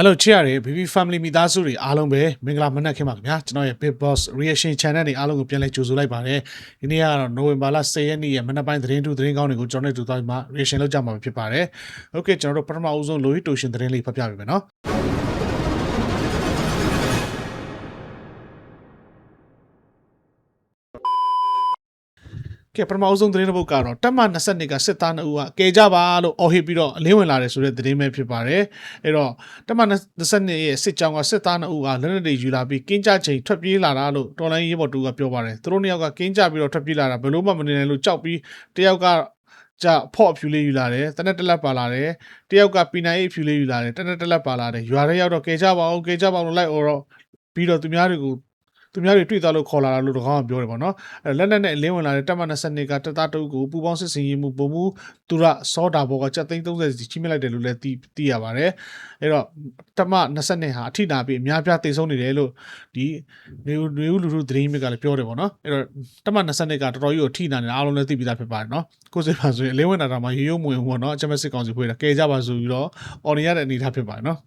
Hello ချစ်ရတဲ့ BB Family မိသားစုတွေအားလုံးပဲမင်္ဂလာမနက်ခင်းပါခင်ဗျာကျွန်တော်ရဲ့ Big Boss Reaction Channel တွေအားလုံးကိုပြန်လဲကြိုဆိုလိုက်ပါတယ်ဒီနေ့ကတော့ November လ10ရက်နေ့ရဲ့မနက်ပိုင်းသတင်းတူသတင်းကောင်းတွေကိုကျွန်တော်တို့တူသွားပြီးမှ reaction လုပ်ကြမှာဖြစ်ပါတယ် Okay ကျွန်တော်တို့ပထမအဦးဆုံး Louis Toshin သတင်းလေးဖတ်ပြပေးမယ်နော် ကဲပထမအဆုံးသတင်းတစ်ပုဒ်ကတော့တက်မ22ကစစ်သား2ဦးကကဲကြပါလို့အော်ဟစ်ပြီးတော့အလင်းဝင်လာတယ်ဆိုတဲ့သတင်းပဲဖြစ်ပါတယ်အဲ့တော့တက်မ22ရဲ့စစ်ကြောင်းကစစ်သား2ဦးကလက်နက်တွေယူလာပြီးကင်းကြချိန်ထွက်ပြေးလာတာလို့တော်လိုင်းရေးဘော်တူကပြောပါတယ်သူတို့နှစ်ယောက်ကကင်းကြပြီးတော့ထွက်ပြေးလာတာဘယ်လို့မှမနေနိုင်လို့ကြောက်ပြီးတယောက်ကကြဖော့အဖြူလေးယူလာတယ်တနက်တက်လက်ပါလာတယ်တယောက်ကပီနိုင်အဖြူလေးယူလာတယ်တနက်တက်လက်ပါလာတယ်ရွာထဲရောက်တော့ကဲကြပါအောင်ကဲကြပါအောင်လို့လိုက်အော်တော့ပြီးတော့သူများတွေကို သူများတွေတွေ့သွားလို့ခေါ်လာတာလို့တကောင်းကပြောတယ်ပေါ့နော်အဲလက်နက်နဲ့အလင်းဝင်လာတဲ့တက်မ22ကတက်သားတအုပ်ကိုပူပေါင်းစစ်စင်ရေးမှုပုံမှုသူရစောတာဘောကစက်သိန်း30စီချိမြလိုက်တယ်လို့လည်းသိသိရပါတယ်အဲ့တော့တက်မ22ဟာအထိနာပြီးအများပြားတိတ်ဆုံးနေတယ်လို့ဒီနေဦးနေဦးလူလူသတင်းမြစ်ကလည်းပြောတယ်ပေါ့နော်အဲ့တော့တက်မ22ကတော်တော်ကြီးကိုထိနာနေတာအားလုံးလည်းသိပြီးသားဖြစ်ပါတယ်နော်ကိုစိတ်ပါဆိုရင်အလင်းဝင်လာတာမှရေရုံမဝင်ဘူးပေါ့နော်အချက်မဲ့စစ်ကောင်စီဖွေးတာကဲကြပါဆိုပြီးတော့အော်နေရတဲ့အနေအထားဖြစ်ပါတယ်နော်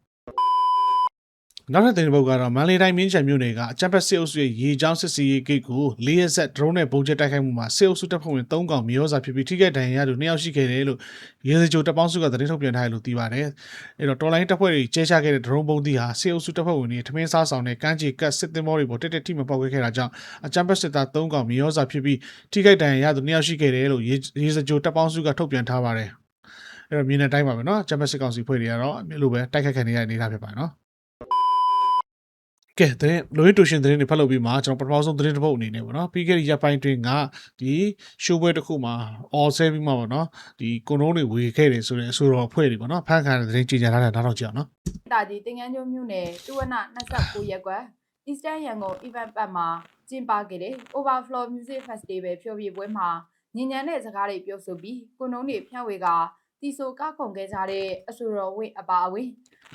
နောက်ထပ်သတင်းပုတ်ကတော့မန်လေးတိုင်းမြင်းချံမြို့နယ်ကအချမ်ပက်စစ်အုပ်စုရဲ့ရေချောင်းစစ်စီရေးဂိတ်ကို၄ရက်ဆက်ဒရုန်းနဲ့ပုံကျတိုက်ခိုက်မှုမှာစစ်အုပ်စုတပ်ဖွဲ့ဝင်၃កောင်မျိုးစာဖြစ်ပြီးထိခိုက်ဒဏ်ရာရသူ၂ယောက်ရှိခဲ့တယ်လို့ရေစကြိုတပ်ပေါင်းစုကသတင်းထုတ်ပြန်ထားတယ်လို့သိပါတယ်။အဲ့တော့တော်လိုင်းတပ်ဖွဲ့တွေကျဲချခဲ့တဲ့ဒရုန်းပုံသီးဟာစစ်အုပ်စုတပ်ဖွဲ့ဝင်တွေထမင်းစားဆောင်တဲ့ကမ်းခြေကတ်စစ်သင်္ဘောတွေပေါ်တက်တက်ထိမပေါက်ခဲ့တာကြောင့်အချမ်ပက်စစ်သား၃កောင်မျိုးစာဖြစ်ပြီးထိခိုက်ဒဏ်ရာရသူ၂ယောက်ရှိခဲ့တယ်လို့ရေစကြိုတပ်ပေါင်းစုကထုတ်ပြန်ထားပါတယ်။အဲ့တော့မြင်းတဲ့တိုင်းပါပဲနော်ချမ်ပက်စစ်ကောင်စီဖွဲ့တွေကတော့အမျိုးလိုပဲတိုက်ခိုက်ခံနေရတဲ့အနေအထားဖြစ်ပါတယ်နော် ကဲတဲ့လိုရင်းတူရှင်သတင်းတွေဖတ်လို့ပြီးမှကျွန်တော်ပထမဆုံးသတင်းတစ်ပုဒ်အနေနဲ့ပေါ့နော်ပြီးခဲ့တဲ့ရက်ပိုင်းတွင်ကဒီရှိုးပွဲတစ်ခုမှာအော်ဆဲပြီးမှပေါ့နော်ဒီကွန်ဒုံးတွေဝေခဲ့တယ်ဆိုတဲ့အဆိုတော်အဖွဲ့တွေပေါ့နော်ဖန်ခံတဲ့သတင်းကြေညာထားတဲ့နားတော့ကြည့်အောင်နော်တာကြီးတင်ငန်းကျုံမြို့နယ်တူဝန29ရက်ကွက် Eastern Yangon Event Park မှာကျင်းပခဲ့တဲ့ Overflow Music Festival ဖျော်ဖြေပွဲမှာညဉ့်ညံတဲ့စကားတွေပြောဆိုပြီးကိုနှုံးတွေဖြန့်ဝေက တီဆိုကခုံခဲ့ကြတဲ့အဆိုတော်ဝိအပါအဝင်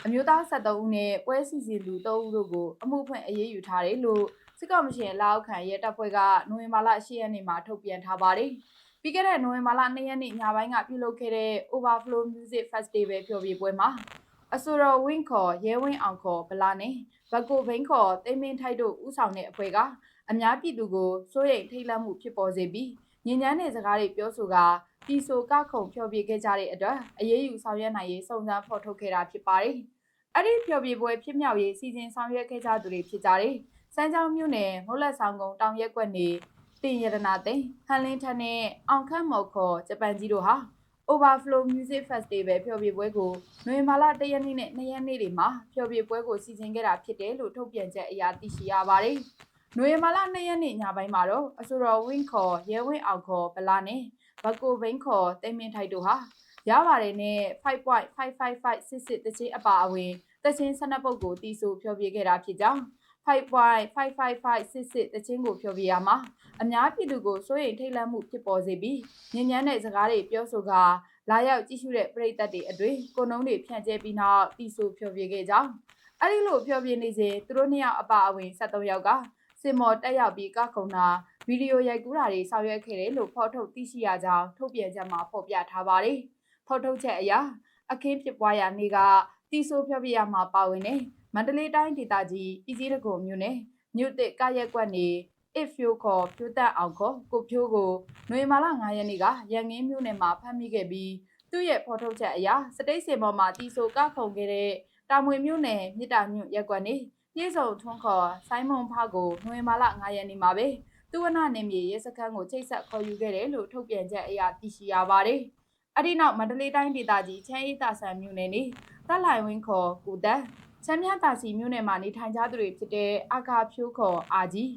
အမျိုးသား73ဦးနဲ့ပွဲစီစဉ်သူ3ဦးတို့ကိုအမှုဖွင့်အရေးယူထားတယ်လို့စစ်ကောင်မရှင်လက်အောက်ခံရဲတပ်ဖွဲ့ကနိုဝင်ဘာလ10ရက်နေ့မှာထုတ်ပြန်ထားပါတယ်။ပြီးခဲ့တဲ့နိုဝင်ဘာလ2ရက်နေ့ညပိုင်းကပြုလုပ်ခဲ့တဲ့ Overflow Music Festival ဖျော်ဖြေပွဲမှာအဆိုတော်ဝင်းခေါ်ရဲဝင်းအောင်ခေါ်ဗလာနဲ့ဘက်ကိုဘိန်းခေါ်တိမင်းထိုက်တို့ဥဆောင်တဲ့အဖွဲ့ကအများပြည်သူကိုစိုးရိမ်ထိတ်လန့်မှုဖြစ်ပေါ်စေပြီးညဉ့်ညမ်းတဲ့စကားတွေပြောဆိုက ပြည်ဆိုကခုံဖျော်ဖြေခဲ့ကြတဲ့အတွက်အရေးယူဆောင်ရွက်နိုင်ရေးစုံစမ်းဖော်ထုတ်ခဲ့တာဖြစ်ပါတယ်။အဲ့ဒီဖျော်ဖြေပွဲဖြစ်မြောက်ရေးစီစဉ်ဆောင်ရွက်ခဲ့ကြသူတွေဖြစ်ကြတယ်။စမ်းချောင်းမြို့နယ်မုတ်လက်ဆောင်ကုန်းတောင်ရက်ကွက်နေတင်ရတနာသိန်းဟန်လင်းထက်နဲ့အောင်ခန့်မော်ခေါ်ဂျပန်ကြီးတို့ဟာ Overflow Music Festival ဖျော်ဖြေပွဲကိုနိုဝင်ဘာလ၁ရက်နေ့နဲ့၂ရက်နေ့တွေမှာဖျော်ဖြေပွဲကိုစီစဉ်ခဲ့တာဖြစ်တယ်လို့ထုတ်ပြန်ချက်အရသိရှိရပါတယ်။နိုဝင်ဘာလ၂ရက်နေ့ညပိုင်းမှာတော့အဆိုတော်ဝင်းခေါ်ရဲဝင်းအောင်ခေါ်ဗလာနဲ့ ဘကိုဘိန်းခေါ်တိမင်းထိုက်တို့ဟာရပါတယ်နဲ့5.555စစ်စစ်တချင်းအပါအဝင်တချင်း12ပုတ်ကိုတီးဆိုဖျော်ဖြေခဲ့တာဖြစ်ကြောင်း5.555စစ်စစ်တချင်းကိုဖျော်ဖြေရမှာအများပြည်သူကိုစိုးရိမ်ထိတ်လန့်မှုဖြစ်ပေါ်စေပြီးညဉ့်ညမ်းတဲ့စကားတွေပြောဆိုကလာရောက်ကြည့်ရှုတဲ့ပရိသတ်တွေအတွေ့ကိုနှုံးတွေဖြန့်ကျဲပြီးနောက်တီဆိုဖျော်ဖြေခဲ့ကြောင်းအဲ့ဒီလိုဖျော်ဖြေနေစဉ်သူတို့နှစ်ယောက်အပါအဝင်73ယောက်ကစင်မော်တက်ရောက်ပြီးကခုံတာ ဗီဒီယိုရိုက်ကူးတာတွေဆောင်ရွက်ခဲ့တယ်လို့ဖော်ထုတ်သိရှိရကြောင်းထုတ်ပြန်ချက်မှာဖော်ပြထားပါတယ်ဖော်ထုတ်ချက်အရအခင်းဖြစ်ပွားရာနေ့ကတီဆိုဖျော်ဖြေရမှာပါဝင်တဲ့မန္တလေးတိုင်းဒေသကြီးပြည်စည်းတကုံမြို့နယ်မြို့တစ်ကရက်ကွက်နေ if ဖြိုးခေါ်ဖြိုးတက်အောင်ခေါ်ကိုဖြိုးကိုနွေမာလာ9ရက်နေ့ကရန်ကင်းမြို့နယ်မှာဖမ်းမိခဲ့ပြီးသူ့ရဲ့ဖော်ထုတ်ချက်အရစတိတ်စင်ပေါ်မှာတီဆိုကခုံခဲ့တဲ့တာမွေမြို့နယ်မြစ်တာညွန့်ရက်ကွက်နေပြည်စုံထွန်းခေါ်ဆိုင်းမွန်ဖကိုနွေမာလာ9ရက်နေ့မှာပဲ သူဝနနေမြေရဲစခန်းကိုချိတ်ဆက်ခေါ်ယူခဲ့တယ်လို့ထုတ်ပြန်ချက်အရသိရှိရပါတယ်။အဒီနောက်မန္တလေးတိုင်းဒေသကြီးချမ်းအေးတာဆန်မြို့နယ်နေတက်လိုက်ဝင်းခေါ်ကိုတက်ချမ်းမြတာစီမြို့နယ်မှာနေထိုင်ကြသူတွေဖြစ်တဲ့အာခါဖြိုးခေါ်အာကြီး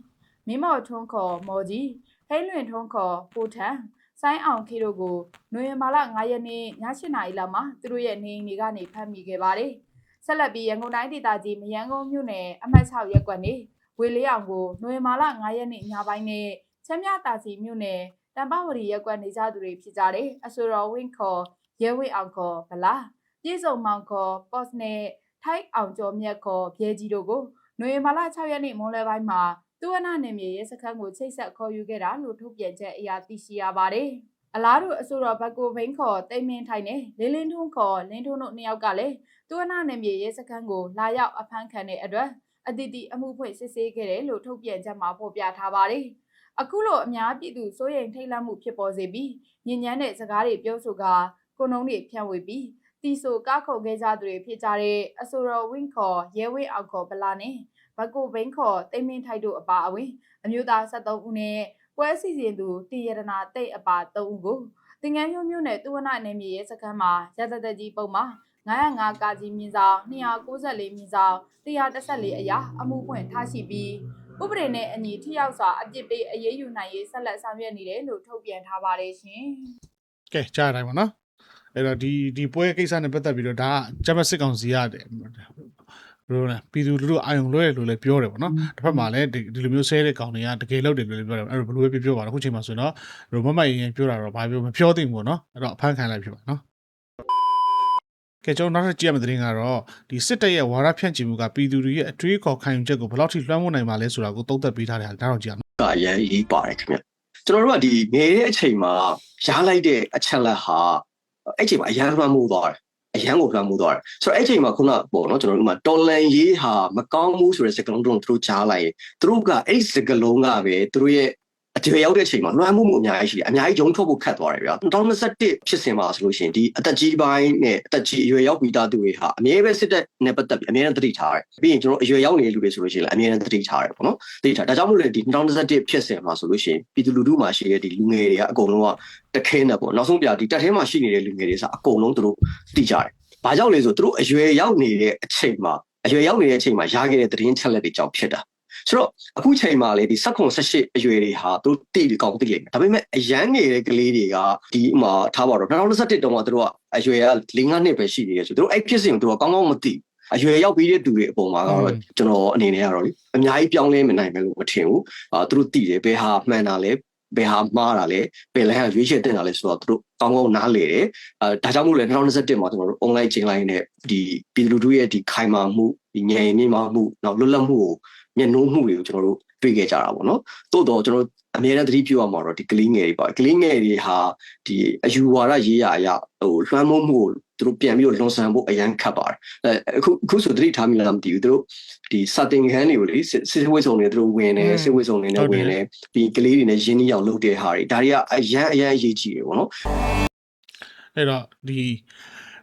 မင်းမော်ထွန်းခေါ်မော်ကြီးဟိလွင်ထွန်းခေါ်ပိုထန်ဆိုင်းအောင်ခေတို့ကိုနိုဝင်ဘာလ9ရက်နေ့ည7:00နာရီလောက်မှာသူတို့ရဲ့နေအိမ်တွေကနေဖမ်းမိခဲ့ပါတယ်။ဆက်လက်ပြီးရန်ကုန်တိုင်းဒေသကြီးမယန်းကုန်းမြို့နယ်အမှတ်6ရပ်ကွက်နေ ဝေလေးအောင်ကိုနိုဝင်ဘာလ9ရက်နေ့ညပိုင်းနဲ့ချမ်းမြတာစီမြို့နယ်တံပဝရီရပ်ကွက်နေကြသူတွေဖြစ်ကြတဲ့အဆိုတော်ဝင်းခေါ်ရဲဝင်းအောင်ခေါ်ဗလားပြည်စုံမောင်ခေါ်ပေါ့စနဲ့ထိုက်အောင်ကျော်မြတ်ခေါ်ဘဲကြီးတို့ကိုနိုဝင်ဘာလ6ရက်နေ့မွန်းလွဲပိုင်းမှာသူဝနာနယ်မြေရဲစခန်းကိုချိတ်ဆက်ခေါ်ယူခဲ့တာလို့ထုတ်ပြန်ချက်အရာသိရှိရပါတယ်။အလားတူအဆိုတော်ဘက်ကိုဘိန်းခေါ်တိတ်မင်းထိုင်နဲ့လင်းလင်းထွန်းခေါ်လင်းထွန်းတို့နှစ်ယောက်ကလည်းတူဝနာနယ်မြေရဲစခန်းကိုလာရောက်အဖမ်းခံတဲ့အတွက် အတိအတိအမှုဖွင့်စစ်ဆေးခဲ့တယ်လို့ထုတ်ပြန်ချက်မှာဖော်ပြထားပါတယ်။အခုလိုအများပြည်သူစိုးရိမ်ထိတ်လန့်မှုဖြစ်ပေါ်စေပြီးညဉ့်ညမ်းတဲ့စကားတွေပြောဆိုကာကိုနှုံးတွေဖြန့်ဝေပြီးတီဆိုကားခုန်ခဲ့ကြသူတွေဖြစ်ကြတဲ့အဆိုတော်ဝင်းခေါ်ရဲဝင်းအောင်ခေါ်ဗလာနဲ့ဘကိုဘိန်းခေါ်တိမ့်မင်းထိုက်တို့အပါအဝင်အမျိုးသား73ဦးနဲ့ပွဲစီစဉ်သူတီရတနာတိတ်အပါ3ဦးကိုတင်ငန်းမျိုးမျိုးနဲ့တူဝနာနယ်မြေရဲစခန်းမှာရသသက်ကြီးပုံမှာ 905ကာကြီးမြင်းဆောင်294မြင်းဆောင်114အရာအမှုဖွင့်ထားရှိပြီးဥပဒေနဲ့အညီထိရောက်စွာအပြစ်ပေးအရေးယူနိုင်ရေးဆက်လက်ဆောင်ရွက်နေတယ်လို့ထုတ်ပြန်ထားပါတယ်ရှင်။ကဲကြားရတိုင်းပါနော်အဲ့တော့ဒီဒီပွဲကိစ္စနဲ့ပတ်သက်ပြီးတော့ဒါကဂျမစစ်ကောင်စီရတယ်ဘယ်လိုလဲပြည်သူလူထုအာယုံလွှဲတယ်လို့လည်းပြောတယ်ပေါ့နော်တစ်ဖက်မှာလည်းဒီဒီလိုမျိုးဆဲတဲ့ကောင်တွေကတကယ်လို့တယ်လို့လည်းပြောတယ်အဲ့တော့ဘယ်လိုပဲပြောပြောပါတော့အခုချိန်မှာဆိုရင်တော့ရိုမမတ်ရင်ပြောတာတော့ဘာပြောမပြောသိဘူးပေါ့နော်အဲ့တော့အဖမ်းခံလိုက်ဖြစ်ပါနော် ကဲကျွန်တော်နောက်ထပ်ကြည့်ရမယ့်သတင်းကတော့ဒီစစ်တပ်ရဲ့ဝါရဖြန့်ချီမှုကပြည်သူတွေရဲ့အတွေးခေါ်ခံယူချက်ကိုဘယ်လောက်ထိလွှမ်းမိုးနိုင်ပါလဲဆိုတာကိုသုံးသပ်ပေးထားတယ်ဟာဒါတော့ကြည့်အောင်ကအရင်ရေးပါတယ်ခင်ဗျကျွန်တော်တို့ကဒီငယ်တဲ့အချိန်မှာရားလိုက်တဲ့အချက်လက်ဟာအဲ့ချိန်မှာအရန်လွှမ်းမိုးသွားတယ်အရန်ကိုလွှမ်းမိုးသွားတယ်ဆိုတော့အဲ့ချိန်မှာခုနပေါ့နော်ကျွန်တော်တို့ကတော်လန်ရေးဟာမကောင်းဘူးဆိုတဲ့စကားလုံးတို့သူတို့ကြားလိုက်ရင်သူတို့ကအဲ့ဒီစကားလုံးကပဲသူတို့ရဲ့ အကျွေရောက်တဲ့အချိန်မှာလွှမ်းမိုးမှုအများကြီးရှိတယ်အများကြီးဂျုံထွက်ဖို့ခက်သွားတယ်ဗျာ2021ဖြစ်စင်မှာဆိုလို့ရှိရင်ဒီအသက်ကြီးပိုင်းနဲ့အသက်ကြီးအရွယ်ရောက်ပြီးသားသူတွေဟာအမြဲပဲစစ်တပ်နဲ့ပတ်သက်ပြီးအမြဲတမ်းသတိထားတယ်ပြီးရင်ကျွန်တော်အရွယ်ရောက်နေတဲ့လူတွေဆိုလို့ရှိရင်လည်းအမြဲတမ်းသတိထားတယ်ပေါ့နော်သတိထားဒါကြောင့်မို့လို့ဒီ2021ဖြစ်စင်မှာဆိုလို့ရှိရင်ပြည်သူလူထုမှာရှိတဲ့ဒီလူငယ်တွေကအကုန်လုံးကတခဲနဲ့ပေါ့နောက်ဆုံးပြဒီတက်ထဲမှာရှိနေတဲ့လူငယ်တွေဆိုအကုန်လုံးသူတို့သိကြတယ်ဘာကြောင့်လဲဆိုသူတို့အရွယ်ရောက်နေတဲ့အချိန်မှာအရွယ်ရောက်နေတဲ့အချိန်မှာရခဲ့တဲ့သတင်းချက်လက်တွေကြောင့်ဖြစ်တာ ဆိုတော့အခုချိန်မှာလေဒီစက်ခွန်18အရွယ်တွေဟာသူတို့တိကောင်းတိလိမ့်မယ်ဒါပေမဲ့အရန်နေတဲ့ကလေးတွေကဒီမှာထားပါတော့2021တုန်းကသူတို့ကအရွယ်က5နှစ်ပဲရှိနေတယ်ဆိုသူတို့အဲ့ဖြစ်စဉ်ကိုသူတို့ကကောင်းကောင်းမသိအရွယ်ရောက်ပြီးတဲ့သူတွေအပေါ်မှာကတော့ကျွန်တော်အနေနဲ့ကတော့လေအများကြီးပြောင်းလဲမနိုင်မယ်လို့မထင်ဘူးအာသူတို့သိတယ်ဘယ်ဟာမှန်တာလဲဘယ်ဟာမှားတာလဲဘယ်လမ်းကရွေးချယ်တင်တာလဲဆိုတော့သူတို့ကောင်းကောင်းနားလေတယ်အဲဒါကြောင့်မို့လဲ2021မှာကျွန်တော်တို့ online ချိန်လိုက်နဲ့ဒီပြည်သူလူထုရဲ့ဒီခိုင်မာမှုဒီငြိမ်မြင့်မာမှုနောက်လွတ်လပ်မှုကို မျက်နှိုးမှုတွေကိုကျွန်တော်တို့တွေ့ခဲ့ကြတာပေါ့နော်တိုးတော့ကျွန်တော်အများနဲ့သတိပြုရမှာတော့ဒီကလေးငယ်တွေပါကလေးငယ်တွေဟာဒီအယူဝါဒရေးရာအရဟိုလွှမ်းမိုးမှုကိုသူတို့ပြန်ပြီးတော့လွန်ဆန်ဖို့အရန်ခတ်ပါတယ်အဲအခုအခုဆိုသတိထားမိလားမသိဘူးသူတို့ဒီစတင်ခန်းတွေကိုလေစစ်ဝိစုံတွေသူတို့ဝင်တယ်စစ်ဝိစုံတွေနဲ့ဝင်တယ်ပြီးကလေးတွေနဲ့ရင်းနှီးအောင်လုပ်တဲ့ဟာတွေဒါတွေကအရန်အရန်အရေးကြီးတယ်ပေါ့နော်အဲ့တော့ဒီ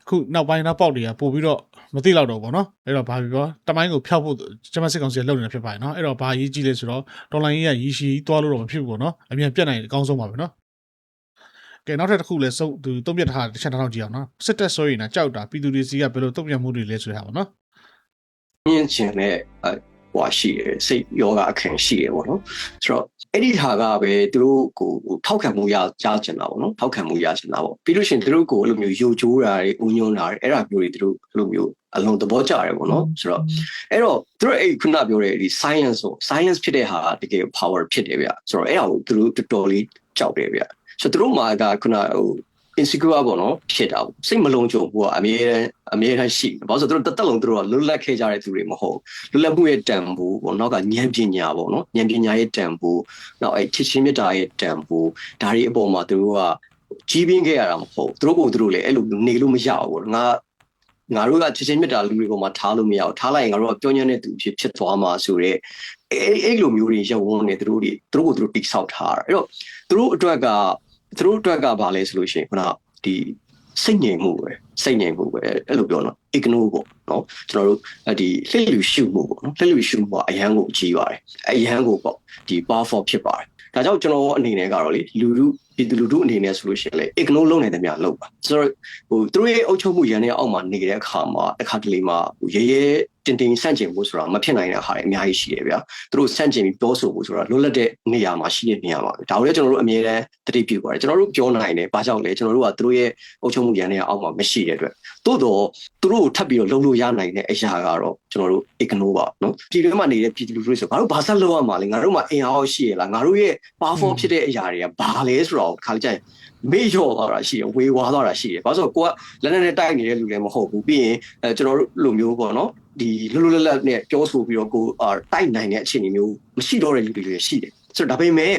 ခုနောက်ပိုင်းနောက်ပေါက်တွေကပို့ပြီးတော့ မသိတော့တော့ဘောနော်အဲ့တော့ဘာဖြစ်ပြောတမိုင်းကိုဖျောက်ဖို့ကျမစစ်ကောင်စီကလုပ်နေတာဖြစ်ပါတယ်နော်အဲ့တော့ဘာရေးကြည့်လဲဆိုတော့ဒေါ်လာရင်းကရီရှီသွားလို့တော့မဖြစ်ဘူးပေါ့နော်အမြန်ပြတ်နိုင်တယ်အကောင်းဆုံးပါပဲနော်ကဲနောက်ထပ်တစ်ခုလဲစုံသူတုံးပြထားတစ်ချက်တစ်ထောင်ကြည့်အောင်နော်စစ်တပ်ဆိုရင်นะကြောက်တာပြည်သူတွေစီကဘယ်လိုတုံ့ပြန်မှုတွေလဲဆိုတာပါနော်မြင့်ချင်တဲ့ ဟဟွာရှိတယ်စိတ်ယောဂအခင်းရှိတယ်ပေါ့နော်ဆိုတော့အဲ့ဒီဟာကပဲသူတို့ကိုထောက်ခံမှုရကြချင်တာပေါ့နော်ထောက်ခံမှုရချင်တာပေါ့ပြီးလို့ရှိရင်သူတို့ကိုအဲ့လိုမျိုးယိုကျိုးတာတွေဥညွန်းတာတွေအဲ့ဒါမျိုးတွေသူတို့အဲ့လိုမျိုးအလုံးသဘောကျတယ်ပေါ့နော်ဆိုတော့အဲ့တော့သူတို့အဲ့ခုနပြောတဲ့ဒီ science ဆို science ဖြစ်တဲ့ဟာကတကယ် power ဖြစ်တယ်ဗျဆိုတော့အဲ့ဒါကိုသူတို့တော်တော်လေးကြောက်တယ်ဗျဆိုတော့သူတို့မှာကခုနဟို insecure ပေါ့နော်ဖြစ်တာစိတ်မလုံးကြုံဘူးကအမြဲတမ်းအမြဲတမ်းရှိတယ်ဘာလို့ဆိုတော့သူတို့တက်တက်လုံးသူတို့ကလွတ်လပ်ခဲ့ကြတဲ့သူတွေမဟုတ်လွတ်လပ်မှုရဲ့တန်ဖိုးပေါ့နောက်ကဉာဏ်ပညာပေါ့နော်ဉာဏ်ပညာရဲ့တန်ဖိုးနောက်အဲချစ်ချင်းမြတ်တာရဲ့တန်ဖိုးဒါတွေအပေါ်မှာသူတို့ကကြီးပင်းခဲ့ရတာမဟုတ်သူတို့ကသူတို့လည်းအဲ့လိုနေလို့မရဘူးပေါ့ငါငါတို့ကချစ်ချင်းမြတ်တာလူတွေပေါ်မှာထားလို့မရဘူးထားလိုက်ရင်ငါတို့ကပြောညံ့တဲ့သူဖြစ်ဖြစ်သွားမှာဆိုတော့အဲ့အဲ့လိုမျိုးတွေရုပ်ဝန်းနေသူတို့တွေသူတို့ကိုသူတို့တိဆောက်ထားတာအဲ့တော့သူတို့အတွက်က သူတို့အတွက်ကဘာလဲဆိုလို့ရှိရင်ခုနဒီစိတ်ငြိမ်မှုပဲစိတ်ငြိမ်မှုပဲအဲ့လိုပြောနော် ignore ပေါ့နော်ကျွန်တော်တို့ဒီလှည့်လူရှုမှုပေါ့နော်လှည့်လူရှုမှုကအရန်ကိုကြီးပါတယ်အရန်ကိုပေါ့ဒီ powerful ဖြစ်ပါတယ်ဒါကြောင့်ကျွန်တော်အနေနဲ့ကတော့လေလူလူ ပြည်သူလူထုအနေနဲ့ဆိုလို့ရှိရင်လေ ignore လုပ်နေတဲ့များလုပ်ပါဆိုတော့ဟိုသူတို့ရဲ့အုပ်ချုပ်မှုရန်ရဲ့အောက်မှာနေတဲ့အခါမှာတစ်ခါတလေမှာရဲရဲတင်တင်ဆန့်ကျင်ဖို့ဆိုတာမဖြစ်နိုင်တဲ့ဟာတွေအများကြီးရှိတယ်ဗျာသူတို့ဆန့်ကျင်ပြီးပြောဆိုဖို့ဆိုတာလွတ်လပ်တဲ့နေရာမှာရှိတဲ့နေရာမှာဒါကိုလည်းကျွန်တော်တို့အမြဲတမ်းတတိပြုပါတယ်ကျွန်တော်တို့ပြောနိုင်တယ်ဘာကြောင့်လဲကျွန်တော်တို့ကသူတို့ရဲ့အုပ်ချုပ်မှုရန်ရဲ့အောက်မှာမရှိတဲ့အတွက်သို့တော့သူတို့ကိုထပ်ပြီးတော့လုံလို့ရနိုင်တဲ့အရာကတော့ကျွန်တော်တို့ ignore ပါနော်ပြည်တွင်းမှာနေတဲ့ပြည်သူလူထုတွေဆိုငါတို့ဘာဆက်လုပ်ရမှာလဲငါတို့မှာအင်အားရှိရလားငါတို့ရဲ့ powerful ဖြစ်တဲ့အရာတွေကဘာလဲဆိုတော့ခါကြကြမေ့လျော့သွားတာရှိတယ်ဝေဝါးသွားတာရှိတယ်ဘာလို့ဆိုတော့ကိုကလက်နဲ့နဲ့တိုက်နေတဲ့လူလည်းမဟုတ်ဘူးပြီးရင်အဲကျွန်တော်တို့လိုမျိုးပေါ့နော်ဒီလွတ်လွတ်လပ်လပ်နဲ့ပြောဆိုပြီးတော့ကိုအာတိုက်နိုင်တဲ့အခြေအနေမျိုးမရှိတော့တဲ့လူတွေလည်းရှိတယ်ဆိုတော့ဒါပေမဲ့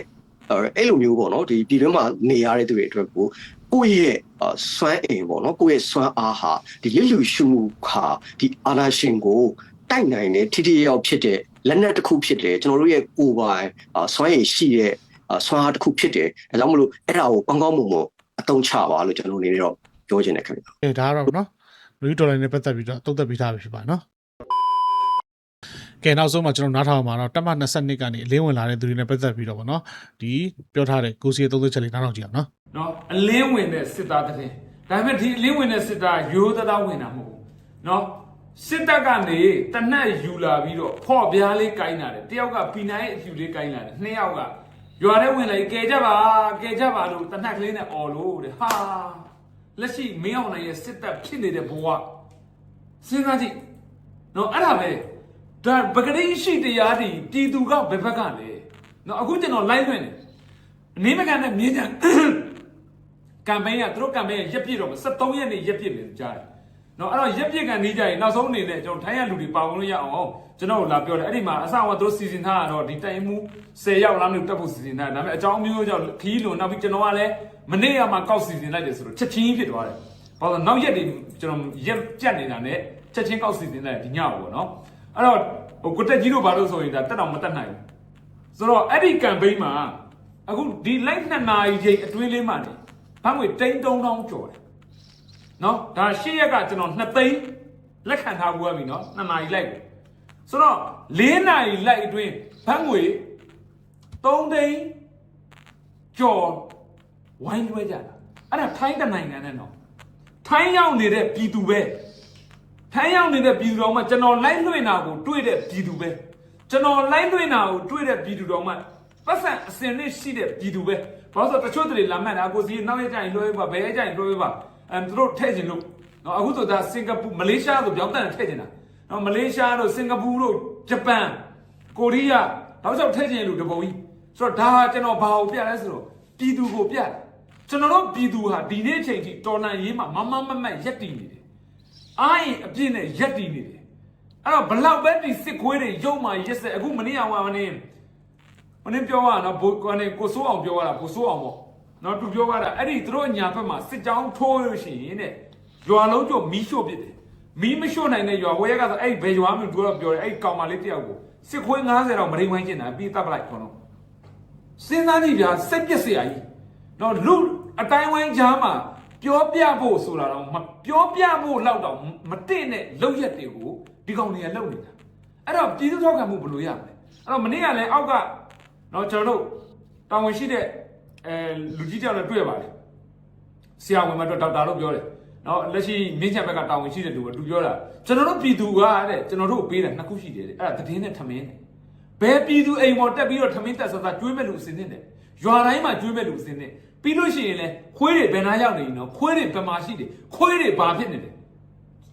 အဲ့လိုမျိုးပေါ့နော်ဒီပြည်တွင်းမှာနေရတဲ့သူတွေအတွက်ကိုကိုယ့်ရဲ့အာစွမ်းအင်ပေါ့နော်ကိုယ့်ရဲ့စွမ်းအားဟာဒီလစ်လူရှုမှုခါဒီအာနာရှင်ကိုတိုက်နိုင်တဲ့ထိထိရောက်ဖြစ်တဲ့လက်နက်တစ်ခုဖြစ်တယ်ကျွန်တော်တို့ရဲ့ကိုယ်ပိုင်အာစွမ်းရည်ရှိတဲ့ အာစွမ်းအားတစ်ခုဖြစ်တယ်ဒါကြောင့်မလို့အဲ့ဒါကိုကောင်းကောင်းမွန်မွန်အသုံးချပါလို့ကျွန်တော်အနေနဲ့တော့ပြောချင်တယ်ခင်ဗျာအဲဒါကတော့နော်လူဒေါ်လာနဲ့ပတ်သက်ပြီးတော့တုံ့သက်ပြီးသားပဲဖြစ်ပါနော်ကဲနောက်ဆုံးမှာကျွန်တော်နားထောင်မှာတော့တက်မ22ကနေအလင်းဝင်လာတဲ့သူတွေနဲ့ပတ်သက်ပြီးတော့ဗောနော်ဒီပြောထားတဲ့ကိုစီရဲ့သုံးသက်ချက်လေးနားထောင်ကြည့်အောင်နော်နော်အလင်းဝင်တဲ့စစ်သားတဲ့ဒါပေမဲ့ဒီအလင်းဝင်တဲ့စစ်သားရိုးသားသားဝင်တာမဟုတ်ဘူးနော်စစ်တပ်ကနေတနက်ယူလာပြီးတော့ဖော့ပြားလေးကိုင်းလာတယ်တယောက်ကပီနိုင်အဖြူလေးကိုင်းလာတယ်နှစ်ယောက်က ရွာထဲဝင်လာပြီးကဲကြပါကဲကြပါလို့တနက်ကလေးနဲ့អော်လို့တဲ့ဟာလက်ရှိမင်းအောင်နိုင်ရဲ့စစ်တပ်ဖြစ်နေတဲ့ဘဝစဉ်းစားကြည့်နော်အဲ့ဒါပဲဒါပကတိရှိတရားဒီပြည်သူကဘယ်ဘက်ကလဲနော်အခုကျွန်တော် live လွှင့်နေအနည်းမကန်နဲ့မြင်းကြံကမ်ပိန်းကသူတို့ကမ်ပိန်းကရက်ပြည့်တော့73ရက်နေရက်ပြည့်တယ်ကြားတယ်။ နော်အဲ့တော့ရက်ပြည့်ကန်နေကြရင်နောက်ဆုံးအနေနဲ့ကျွန်တော်ထိုင်းရလူတွေပါဝင်လို့ရအောင်ကျွန်တော်လာပြောတယ်အဲ့ဒီမှာအစအဝသူတို့စီစဉ်ထားတာတော့ဒီတိုင်မှု10ရောက်လားမလို့တက်ဖို့စီစဉ်ထားတယ်ဒါပေမဲ့အကြောင်းမျိုးကြောင့်ခီးလွန်နောက်ပြီးကျွန်တော်ကလည်းမနေ့ကမှကောက်စီစဉ်လိုက်တယ်ဆိုတော့ချက်ချင်းဖြစ်သွားတယ်။ဘာလို့နောက်ရက်တွေကျွန်တော်ရက်ကြက်နေတာနဲ့ချက်ချင်းကောက်စီစဉ်လိုက်ဒီညပေါ့နော်။အဲ့တော့ဟိုကိုတက်ကြီးတို့ဘာလို့ဆိုရင်ဒါတက်တော့မတက်နိုင်ဘူး။ဆိုတော့အဲ့ဒီကမ်ပိန်းမှာအခုဒီ live နှစ်နာရီချိန်အတွင်းလေးမှနေဘန်းငွေတိန်းတုံးတောင်းကျော်တယ် နော်ဒါရှေ့ရက်ကကျွန်တော်2သိန်းလက်ခံထားဘူးရပြီနော်နှစ်နာရီလိုက်ပဲဆိုတော့4နာရီလိုက်အတွင်းဘန်းငွေ3သိန်းကျော်ဝိုင်းလွှဲကြတာအဲ့ဒါထိုင်းတနိုင်ငံနဲ့နော်ထိုင်းရောက်နေတဲ့ပြည်သူပဲထိုင်းရောက်နေတဲ့ပြည်သူတော်မှကျွန်တော်လိုက်လွှင့်တာကိုတွေ့တဲ့ပြည်သူပဲကျွန်တော်လိုက်လွှင့်တာကိုတွေ့တဲ့ပြည်သူတော်မှပတ်စံအစင်နဲ့ရှိတဲ့ပြည်သူပဲဘာလို့ဆိုတော့တချို့တွေလာမှတ်တာကိုစီနောက်ရက်ကျရင်လွှဲပါဘယ်ရက်ကျရင်လွှဲပါ အဲသူတို့ထည့်ခြင်းလို့နော်အခုဆိုဒါစင်ကာပူမလေးရှားဆိုပြောင်းတန်ထည့်ခြင်းတာနော်မလေးရှားတို့စင်ကာပူတို့ဂျပန်ကိုရီးယားတော့ကြောက်ထည့်ခြင်းလို့တပုံကြီးဆိုတော့ဒါဟာကျွန်တော်ဘာကိုပြလဲဆိုတော့ပြည်သူကိုပြတယ်ကျွန်တော်တို့ပြည်သူဟာဒီနေ့ချိန်ထိတော်လန်ရေးမှာမမမမတ်ရက်တည်နေတယ်အားရင်အပြည့်နဲ့ရက်တည်နေတယ်အဲ့တော့ဘလောက်ပဲဒီစစ်ခွေးတွေရုံမှရက်စက်အခုမနေ့ကမနေ့မနေ့ပြောရတော့ဘိုကိုနေကိုစိုးအောင်ပြောရတာကိုစိုးအောင်ပေါ့ နော်သူပြောရတာအဲ့ဒီသူတို့ညာဘက်မှာစစ်ကြောင်းထိုးလို့ရှိရင်တဲ့ရွာလုံးကျမီးရှို့ပစ်တယ်မီးမရှို့နိုင်တဲ့ရွာဝဲကဆိုအဲ့ဘယ်ရွာမျိုးသူတော့ပြောတယ်အဲ့ကောင်မလေးတယောက်ကိုစစ်ခွေး90တော့မရိန်ဝိုင်းကျင်တာပြီးတပ်ပလိုက်ခေါ်တော့စဉ်းစားကြည့်ဗျာစိတ်ပျက်စရာကြီးတော့လူအတိုင်းဝိုင်းကြားမှာပြောပြဖို့ဆိုတာတော့မပြောပြဖို့လောက်တော့မတင့်တဲ့လောက်ရက်တွေကိုဒီကောင်တွေကလောက်နေတာအဲ့တော့ပြည်သူထောက်ခံမှုဘယ်လိုရမလဲအဲ့တော့မနေ့ကလည်းအောက်ကနော်ကျွန်တော်တို့တာဝန်ရှိတဲ့ အဲလူကြီးတယောက်နဲ့တွေ့ရပါတယ်ဆရာဝန်မတော့ဒေါက်တာလို့ပြောတယ်နော်လက်ရှိမြင့်ချံဘက်ကတာဝန်ရှိတဲ့သူကသူပြောတာကျွန်တော်တို့ပြည်သူကတဲ့ကျွန်တော်တို့ပေးတာနှစ်ခုရှိတယ်တဲ့အဲ့ဒါသတင်းနဲ့ထမင်းတယ်ဘယ်ပြည်သူအိမ်ပေါ်တက်ပြီးတော့ထမင်းတက်ဆဆကျွေးမဲ့လူအစင်းနဲ့ရွာတိုင်းမှာကျွေးမဲ့လူအစင်းနဲ့ပြီးလို့ရှိရင်လဲခွေးတွေဘယ်နာရောက်နေပြီနော်ခွေးတွေဘယ်မှာရှိတယ်ခွေးတွေဘာဖြစ်နေတယ်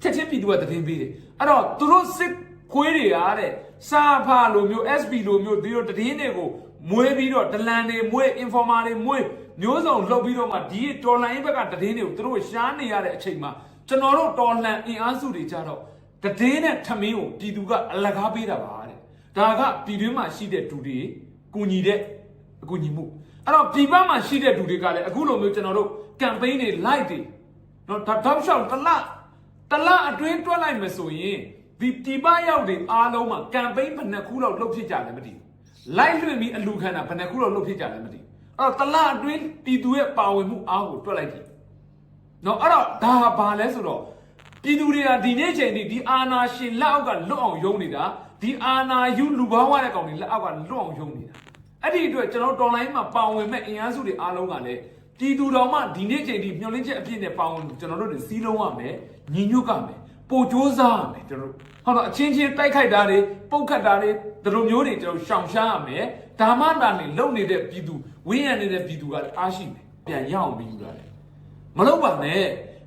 ချက်ချင်းပြည်သူကတည်င်းပေးတယ်အဲ့တော့သူတို့စစ်ခွေးတွေကတဲ့စာဖာလိုမျိုး SB လိုမျိုးဒီလိုတည်င်းတွေကို မွေးပြီးတော့ဒလန်တွေမွေး informer တွေမွေးမျိုးစုံလှုပ်ပြီးတော့မှဒီတော်လိုင်းဘက်ကတည်င်းတွေကိုသူတို့ရှားနေရတဲ့အချိန်မှာကျွန်တော်တို့တော်လန်အင်အားစုတွေကြတော့တည်င်းနဲ့ထမင်းကိုပြည်သူကအလကားပေးတာပါတဲ့ဒါကပြည်တွင်းမှာရှိတဲ့သူတွေကူညီတဲ့အကူညီမှုအဲ့တော့ပြည်ပမှာရှိတဲ့သူတွေကလည်းအခုလိုမျိုးကျွန်တော်တို့ကမ်ပိန်းတွေ live တွေနော်ဒါတောက်လျှောက်တစ်လတစ်လအတွင်းတွက်လိုက်မယ်ဆိုရင်ဒီပြည်ပရောက်တွေအားလုံးမှာကမ်ပိန်းဘယ်နှခုလောက်လုပ်ဖြစ်ကြလဲမသိဘူး live လွှင့်ပြီးအလူခံတာဘယ်နှခုလောက်လုပ်ဖြစ်ကြလဲမသိဘူးအဲ့တော့တစ်လအတွင်းပြည်သူရဲ့ပါဝင်မှုအားကိုတွက်လိုက်ကြည့်နော်အဲ့တော့ဒါဟာဘာလဲဆိုတော့ပြည်သူတွေကဒီနေ့ချိန်ထိဒီအာနာရှင်လက်အောက်ကလွတ်အောင်ယုံနေတာဒီအာနာယူလူပေါင်းရတဲ့ကောင်တွေလက်အောက်ကလွတ်အောင်ယုံနေတာအဲ့ဒီအတွက်ကျွန်တော်တော်လိုင်းမှာပါဝင်မဲ့အင်အားစုတွေအားလုံးကလည်းပြည်သူတော်မှဒီနေ့ချိန်ထိမျှော်လင့်ချက်အပြည့်နဲ့ပါဝင်ကျွန်တော်တို့တွေစီးလုံးရမယ်ညီညွတ်ကမယ်ပို့ကြိုးစားရမယ်ကျွန်တော်တို့ဟောတော့အချင်းချင်းတိုက်ခိုက်တာတွေပုတ်ခတ်တာတွေ ဒီလိုမျိုးတွေကျွန်တော်ရှောင်ရှားရမယ်ဒါမှတာနေလုံနေတဲ့ပြည်သူဝင်းရနေတဲ့ပြည်သူကလည်းအားရှိတယ်ပြန်ရအောင်ပြီးယူလာတယ်မလုပ်ပါနဲ့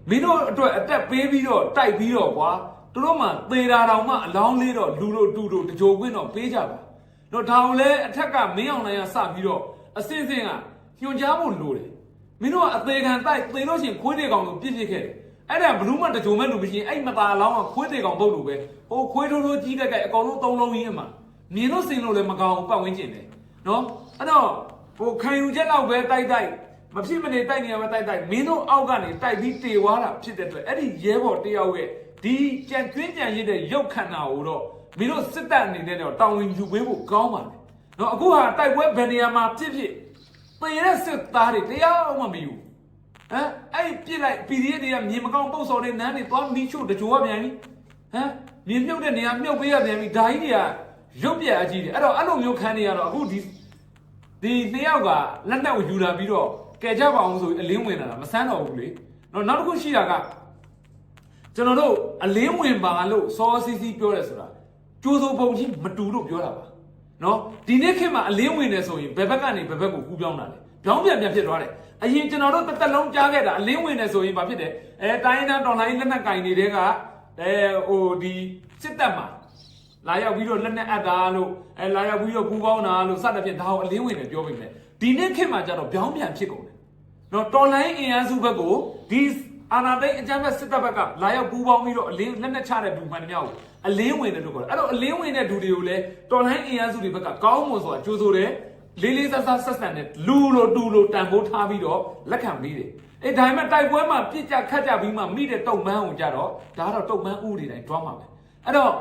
မင်းတို့အတွက်အသက်ပေးပြီးတော့တိုက်ပြီးတော့ကွာသူတို့မှသေတာတောင်မှအလောင်းလေးတော့လူတို့တူတို့တကြိုခွင်းတော့ပေးကြပါတော့ဒါကိုလည်းအထက်ကမင်းအောင်နိုင်ကစပြီးတော့အစင်းစင်းကညွှန်ကြားဖို့လိုတယ်မင်းတို့ကအသေးခံတိုက်သေလို့ရှိရင်ခွေးတွေကောင်ကိုပြစ်ပြစ်ခဲ့တယ်အဲ့ဒါဘလူးမတကြိုမဲ့လူမရှိရင်အဲ့မသားအလောင်းကခွေးတွေကောင်ပုတ်လို့ပဲဟိုခွေးထိုးထိုးကြီးတဲ့ကအကောင်လုံးသုံးလုံးရင်းမှာ မြင်လို့စင်လို့လည်းမကောင်းဘူးပတ်ဝန်းကျင်တယ်နော်အဲ့တော့ဟိုခံယူချက်လောက်ပဲတိုက်တိုက်မမဖြစ်မနေတိုက်နေရမှာတိုက်တိုက်မင်းတို့အောက်ကနေတိုက်ပြီးတေွားတာဖြစ်တဲ့အတွက်အဲ့ဒီရဲဘော်တယောက်ရဲ့ဒီကြံကျွင်းကြံရစ်တဲ့ရုပ်ခန္ဓာကိုတော့မင်းတို့စစ်တပ်အနေနဲ့တော့တောင်းဝင်ယူပေးဖို့ကောင်းပါတယ်နော်အခုဟာတိုက်ပွဲဘယ်နေရာမှာဖြစ်ဖြစ်ပေရစစ်သားတွေတရားမှမယူဟမ်အဲ့ပြစ်လိုက် PDF တွေကမြေမကောင်းပုတ်စော်တဲ့နန်းတွေသွားမီးချို့တကြိုးရပြန်ပြီဟမ်မြေမြုပ်တဲ့နေရာမြုပ်ပေးရပြန်ပြီဒါကြီးတွေက ရုပ်ပြက်အကြီးတွေအဲ့တော့အဲ့လိုမျိုးခံနေရတော့အခုဒီဒီနှစ်ယောက်ကလက်နက်ကိုယူလာပြီးတော့ကဲကြပါအောင်ဆိုပြီးအလင်းဝင်လာတာမဆန်းတော့ဘူးလေနော်နောက်တစ်ခုရှိတာကကျွန်တော်တို့အလင်းဝင်ပါလို့စောစီစီပြောတယ်ဆိုတာကျိုးစိုးပုံချင်းမတူလို့ပြောတာပါနော်ဒီနေ့ခေတ်မှာအလင်းဝင်တယ်ဆိုရင်ဘယ်ဘက်ကနေဘယ်ဘက်ကိုကူးပြောင်းတာလဲပြောင်းပြန်ပြန်ဖြစ်သွားတယ်အရင်ကျွန်တော်တို့တစ်သက်လုံးကြားခဲ့တာအလင်းဝင်တယ်ဆိုရင်ဘာဖြစ်တယ်အဲတိုင်းရင်းသားတော်လိုင်းလက်နက်ကင်နေတဲ့ကအဲဟိုဒီစစ်တပ်မှာ လာရောက်ပြီးတော့လက်နက်အပ်တာလို့အဲလာရောက်ပြီးတော့ပူပေါင်းတာလို့စသဖြင့်ဒါကိုအလင်းဝင်တယ်ပြောမိမယ်ဒီနေ့ခေတ်မှာကျတော့ပြောင်းပြန်ဖြစ်ကုန်တယ်နော်တော်လိုင်းအင်အားစုဘက်ကိုဒီအာနာသိန်းအကြမ်းဖက်စစ်တပ်ဘက်ကလာရောက်ပူးပေါင်းပြီးတော့အလင်းလက်နက်ချတဲ့လူမှန်တများကိုအလင်းဝင်တယ်လို့ခေါ်တယ်အဲ့တော့အလင်းဝင်တဲ့လူတွေကိုလည်းတော်လိုင်းအင်အားစုတွေဘက်ကကောင်းမွန်စွာကြိုးဆိုတယ်လေးလေးစားစားဆက်ဆံတဲ့လူလိုတူလိုတန်ဖိုးထားပြီးတော့လက်ခံပြီးတယ်အဲ့ဒါပေမဲ့တိုက်ပွဲမှာပြစ်ကြခတ်ကြပြီးမှမိတဲ့တုံမန်းကိုကြတော့ဒါကတော့တုံမန်းဥတွေတိုင်းတွားမှာပဲအဲ့တော့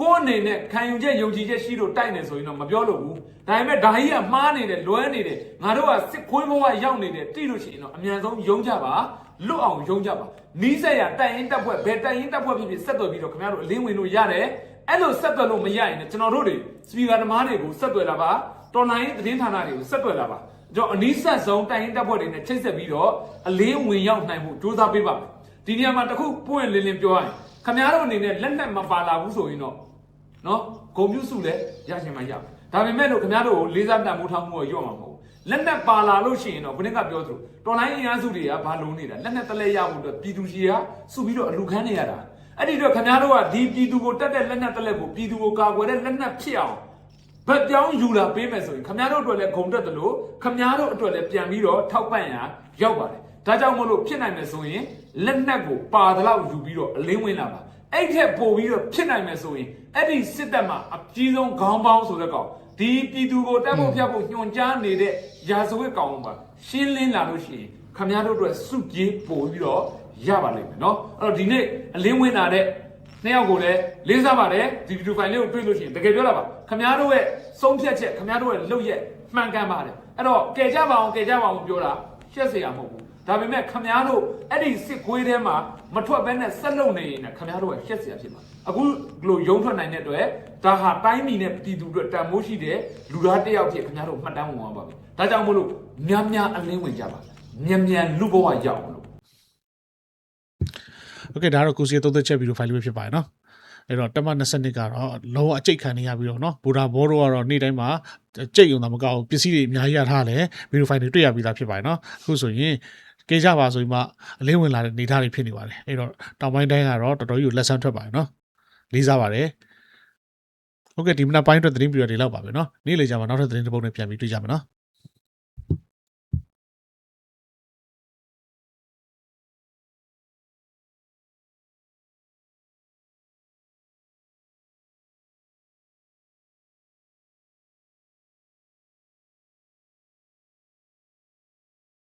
ကိုယ်အနေနဲ့ခံယူချက်ယုံကြည်ချက်ရှိလို့တိုက်နေဆိုရင်တော့မပြောလို့ဘူးဒါပေမဲ့ဒါကြီးကမှားနေတယ်လွဲနေတယ်ငါတို့ကစစ်ခွေးဘဝရောက်နေတယ်တိလို့ရှိရင်တော့အမြန်ဆုံးယုံကြပါလွတ်အောင်ယုံကြပါနီးစက်ရတိုင်ရင်တက်ဖွဲ့ဘယ်တိုင်ရင်တက်ဖွဲ့ဖြစ်ဖြစ်ဆက်သွယ်ပြီးတော့ခင်ဗျားတို့အလင်းဝင်လို့ရတယ်အဲ့လိုဆက်သွယ်လို့မရရင်လည်းကျွန်တော်တို့တွေစပီကာသမားတွေကိုဆက်သွယ်လာပါတော်လိုင်းသတင်းဌာနတွေကိုဆက်သွယ်လာပါကျွန်တော်အနီးဆက်ဆုံးတိုင်ရင်တက်ဖွဲ့တွေနဲ့ချိတ်ဆက်ပြီးတော့အလင်းဝင်ရောက်နိုင်ဖို့ကြိုးစားပေးပါမယ်ဒီနေရာမှာတစ်ခုပွင့်လင်းလင်းပြောရရင်ခင်ဗျားတို့အနေနဲ့လက်နက်မပါလာဘူးဆိုရင်တော့ နော်ဂုံပြုစုလည်းရရှင်မှရမယ်ဒါပေမဲ့လို့ခင်ဗျားတို့ကိုလေးစားတန်ဖိုးထားမှုကိုရော့မှာမဟုတ်ဘူးလက်နက်ပါလာလို့ရှိရင်တော့ခொနည်းကပြောသလိုတော်လိုင်းအင်အားစုတွေကဘာလုံးနေတာလက်နက်တလဲရဖို့အတွက်ပြည်သူရှိရာစုပြီးတော့အလူခန်းနေရတာအဲ့ဒီတော့ခင်ဗျားတို့ကဒီပြည်သူကိုတက်တဲ့လက်နက်တလဲကိုပြည်သူကိုကာကွယ်တဲ့လက်နက်ဖြစ်အောင်ဗတ်ပြောင်းယူလာပေးမယ်ဆိုရင်ခင်ဗျားတို့အတွက်လည်းဂုံတက်တယ်လို့ခင်ဗျားတို့အတွက်လည်းပြန်ပြီးတော့ထောက်ပံ့ရရောက်ပါတယ်ဒါကြောင့်မို့လို့ဖြစ်နိုင်မယ်ဆိုရင်လက်နက်ကိုပါတလောက်ယူပြီးတော့အလင်းဝင်လာပါ အဲ့ထက်ပိုပြီးတော့ဖြစ်နိုင်မယ်ဆိုရင်အဲ့ဒီစစ်တပ်မှာအကြီးဆုံးခေါင်းပေါင်းဆိုတဲ့ကောင်ဒီပြည်သူကိုတက်ဖို့ဖြတ်ဖို့ညွှန်ကြားနေတဲ့ရာဇဝတ်ကောင်ပါရှင်းလင်းလာလို့ရှိရင်ခမည်းတော်တို့အတွက်စုပြေးပို့ပြီးတော့ရပါလိမ့်မယ်เนาะအဲ့တော့ဒီနေ့အလင်းဝင်လာတဲ့နှစ်ယောက်ကိုလည်းလေးစားပါတယ်ဒီဗီဒီယိုဖိုင်လေးကိုတွေ့လို့ရှိရင်တကယ်ပြောတာပါခမည်းတော်ရဲ့ဆုံးဖြတ်ချက်ခမည်းတော်ရဲ့လုပ်ရက်မှန်ကန်ပါတယ်အဲ့တော့ကဲကြပါအောင်ကဲကြပါအောင်ပြောတာရှက်เสียရမဟုတ်ဘူး ဒါပေမဲ့ခမားတို့အဲ့ဒီစစ်ခွေးထဲမှာမထွက်ဘဲနဲ့ဆက်လုံနေရင်လည်းခမားတို့ကရှက်เสียဖြစ်မှာအခုလိုရုံထွက်နိုင်တဲ့အတွက်ဒါဟာတိုင်းပြည်နဲ့ပြည်သူတို့တန်မိုးရှိတဲ့လူသားတစ်ယောက်ဖြစ်ခမားတို့မှတ်တမ်းဝင်သွားပါပြီဒါကြောင့်မို့လို့များများအလင်းဝင်ကြပါမြန်မြန်လူဘဝရောက်အောင်လို့ โอเคဒါကတော့ကိုစီရဲ့သုံးသက်ချက်ဗီဒီယိုဖိုင်လေးပဲဖြစ်ပါတယ်နော်အဲ့တော့တက်မ22ကတော့လောအကျိတ်ခံနေရပြီးတော့เนาะဘူရာဘောတော့ကတော့နေ့တိုင်းမှာကြိတ်ရုံသာမကောက်ဘူးပစ္စည်းတွေအများကြီးရထားတယ်ဗီဒီယိုဖိုင်တွေတွေ့ရပြီးသားဖြစ်ပါတယ်เนาะအခုဆိုရင် ကြေးကြပါဆိုရင်မှအလင်းဝင်လာတဲ့နေသားတွေဖြစ်နေပါတယ်အဲ့တော့တောင်ပိုင်းတိုင်းကတော့တော်တော်ကြီးကိုလက်ဆန်းထွက်ပါတယ်เนาะလေးစားပါတယ်ဟုတ်ကဲ့ဒီမနက်ပိုင်းအတွက်သတင်းပြရတွေလောက်ပါပဲเนาะနေ့လေကြာမှာနောက်ထပ်သတင်းတစ်ပုဒ်နဲ့ပြန်ပြီးတွေ့ကြမယ်เนาะ